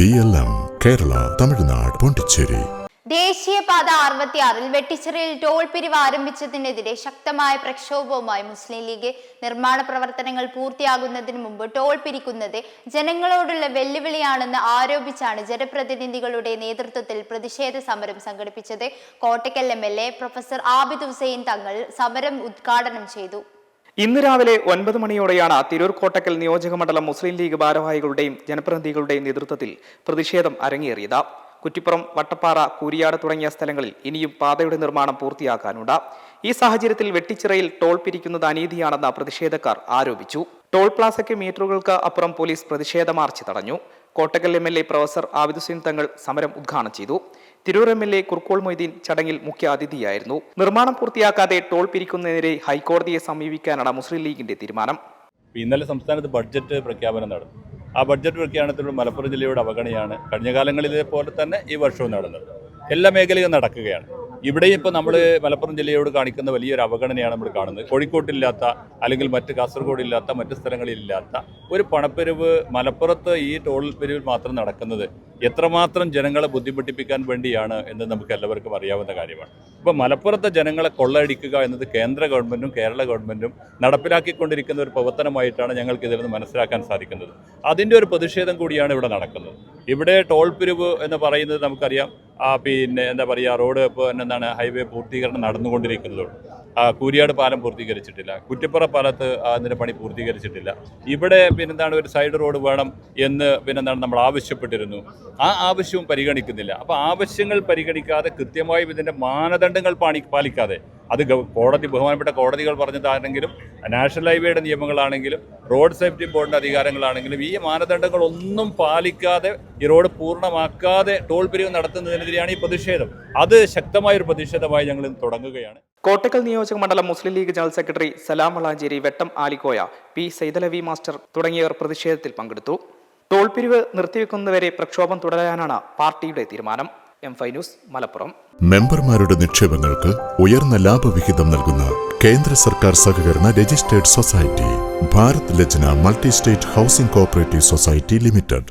B L M Kerala Tamil Nadu Pondicherry ദേശീയപാത അറുപത്തിയാറിൽ toll പിരിവ് ആരംഭിച്ചതിനെതിരെ ശക്തമായ പ്രക്ഷോഭവുമായി മുസ്ലിം ലീഗ് നിർമ്മാണ പ്രവർത്തനങ്ങൾ പൂർത്തിയാകുന്നതിന് മുമ്പ് ടോൾ പിരിക്കുന്നത് ജനങ്ങളോടുള്ള വെല്ലുവിളിയാണെന്ന് ആരോപിച്ചാണ് ജനപ്രതിനിധികളുടെ നേതൃത്വത്തിൽ പ്രതിഷേധ സമരം സംഘടിപ്പിച്ചത്. കോട്ടക്കൽ എ പ്രൊഫസർ ആബിദ് ഹുസൈൻ തങ്ങൾ സമരം ഉദ്ഘാടനം ചെയ്തു. ഇന്ന് രാവിലെ ഒൻപത് മണിയോടെയാണ് തിരൂർ കോട്ടക്കൽ നിയോജക മണ്ഡലം മുസ്ലിം ലീഗ് ഭാരവാഹികളുടെയും ജനപ്രതിനിധികളുടെയും നേതൃത്വത്തിൽ പ്രതിഷേധം അരങ്ങേറിയത്. കുറ്റിപ്പുറം വട്ടപ്പാറ കൂരിയാട് തുടങ്ങിയ സ്ഥലങ്ങളിൽ ഇനിയും പാതയുടെ നിർമ്മാണം പൂർത്തിയാക്കാനുണ്ട്. ഈ സാഹചര്യത്തിൽ വെട്ടിച്ചിറയിൽ ടോൾ പിരിക്കുന്നത് അനീതിയാണെന്ന് പ്രതിഷേധക്കാർ ആരോപിച്ചു. ടോൾ പ്ലാസയ്ക്ക് മീറ്ററുകൾക്ക് അപ്പുറം പോലീസ് പ്രതിഷേധ മാർച്ച് തടഞ്ഞു. Kottakkal M L A professor Abid Hussain Thangal സമരം ഉദ്ഘാടനം ചെയ്തു. Tirur M L A Kurukkoli Moideen ചടങ്ങിൽ മുഖ്യ അതിഥിയായിരുന്നു നിർമ്മാണം പൂർത്തിയാക്കാതെ ടോൾ പിരിക്കുന്നതിനെതിരെ ഹൈക്കോടതിയെ സമീപിക്കാനാണ് മുസ്ലിം ലീഗിന്റെ തീരുമാനം. ഇന്നലെ സംസ്ഥാനത്ത് ബഡ്ജറ്റ് പ്രഖ്യാപനം നടന്നു. ആ ബഡ്ജറ്റ് പ്രഖ്യാപനത്തിലൂടെ മലപ്പുറം ജില്ലയുടെ അവഗണനയാണ് കഴിഞ്ഞ കാലങ്ങളിലെ പോലെ തന്നെ ഈ വർഷവും നടന്നത്. എല്ലാ മേഖലയും നടക്കുകയാണ്. ഇവിടെയും ഇപ്പോൾ നമ്മൾ മലപ്പുറം ജില്ലയോട് കാണിക്കുന്ന വലിയൊരു അവഗണനയാണ് നമ്മൾ കാണുന്നത്. കോഴിക്കോട്ടില്ലാത്ത അല്ലെങ്കിൽ മറ്റ് കാസർഗോഡ് ഇല്ലാത്ത മറ്റ് സ്ഥലങ്ങളിലില്ലാത്ത ഒരു പണപ്പെരുവ് മലപ്പുറത്ത് ഈ ടോൾ പിരിവിൽ മാത്രം നടക്കുന്നത്. എത്രമാത്രം ജനങ്ങളെ ബുദ്ധിമുട്ടിപ്പിക്കാൻ വേണ്ടിയാണ് എന്ന് നമുക്ക് എല്ലാവർക്കും അറിയാവുന്ന കാര്യമാണ്. ഇപ്പോൾ മലപ്പുറത്തെ ജനങ്ങളെ കൊള്ളയടിക്കുക എന്നത് കേന്ദ്ര ഗവൺമെന്റും കേരള ഗവൺമെന്റും നടപ്പിലാക്കിക്കൊണ്ടിരിക്കുന്ന ഒരു പ്രവർത്തനമായിട്ടാണ് ഞങ്ങൾക്ക് ഇതിൽ നിന്ന് മനസ്സിലാക്കാൻ സാധിക്കുന്നത്. അതിന്റെ ഒരു പ്രതിഷേധം കൂടിയാണ് ഇവിടെ നടക്കുന്നത്. ഇവിടെ ടോൾ പിരിവ് എന്ന് പറയുന്നത് നമുക്കറിയാം. പിന്നെ എന്താ പറയുക റോഡ് ഇപ്പോൾ എന്താണ് ഹൈവേ പൂർത്തീകരണം നടന്നുകൊണ്ടിരിക്കുന്നതുള്ളൂ ആ കൂരിയാട് പാലം പൂർത്തീകരിച്ചിട്ടില്ല. കുറ്റിപ്പുറ പാലത്ത് അതിന്റെ പണി പൂർത്തീകരിച്ചിട്ടില്ല. ഇവിടെ പിന്നെന്താണ് ഒരു സൈഡ് റോഡ് വേണം എന്ന് പിന്നെന്താണ് നമ്മൾ ആവശ്യപ്പെട്ടിരുന്നു. ആ ആവശ്യവും പരിഗണിക്കുന്നില്ല. അപ്പോൾ ആവശ്യങ്ങൾ പരിഗണിക്കാതെ കൃത്യമായും ഇതിന്റെ മാനദണ്ഡങ്ങൾ പാണി പാലിക്കാതെ. അത് കോടതി ബഹുമാനപ്പെട്ട കോടതികൾ പറഞ്ഞതാണെങ്കിലും നാഷണൽ ഹൈവേയുടെ നിയമങ്ങളാണെങ്കിലും റോഡ് സേഫ്റ്റി ബോർഡിന്റെ അധികാരങ്ങളാണെങ്കിലും ഈ മാനദണ്ഡങ്ങളൊന്നും പാലിക്കാതെ ഈ റോഡ് പൂർണമാക്കാതെ ടോൾ പിരിവ് നടത്തുന്നതിനെതിരെയാണ് ഈ പ്രതിഷേധം. അത് ശക്തമായൊരു പ്രതിഷേധമായി ഞങ്ങൾ തുടങ്ങുകയാണ്. കോട്ടക്കൽ നിയോജക മണ്ഡലം Muslim League general secretary Salam Valanchery Vettam Alikoya P Saithalavi master തുടങ്ങിയവർ പ്രതിഷേധത്തിൽ പങ്കെടുത്തു. ടോൾ പിരിവ് നിർത്തിവെക്കുന്നതുവരെ പ്രക്ഷോഭം തുടരാനാണ് പാർട്ടിയുടെ തീരുമാനം. M five news Malappuram. മെമ്പർമാരുടെ നിക്ഷേപങ്ങൾക്ക് ഉയർന്ന ലാഭവിഹിതം നൽകുന്ന കേന്ദ്ര സർക്കാർ സഹകരണ registered society Bharat Lajna multi state housing cooperative society limited.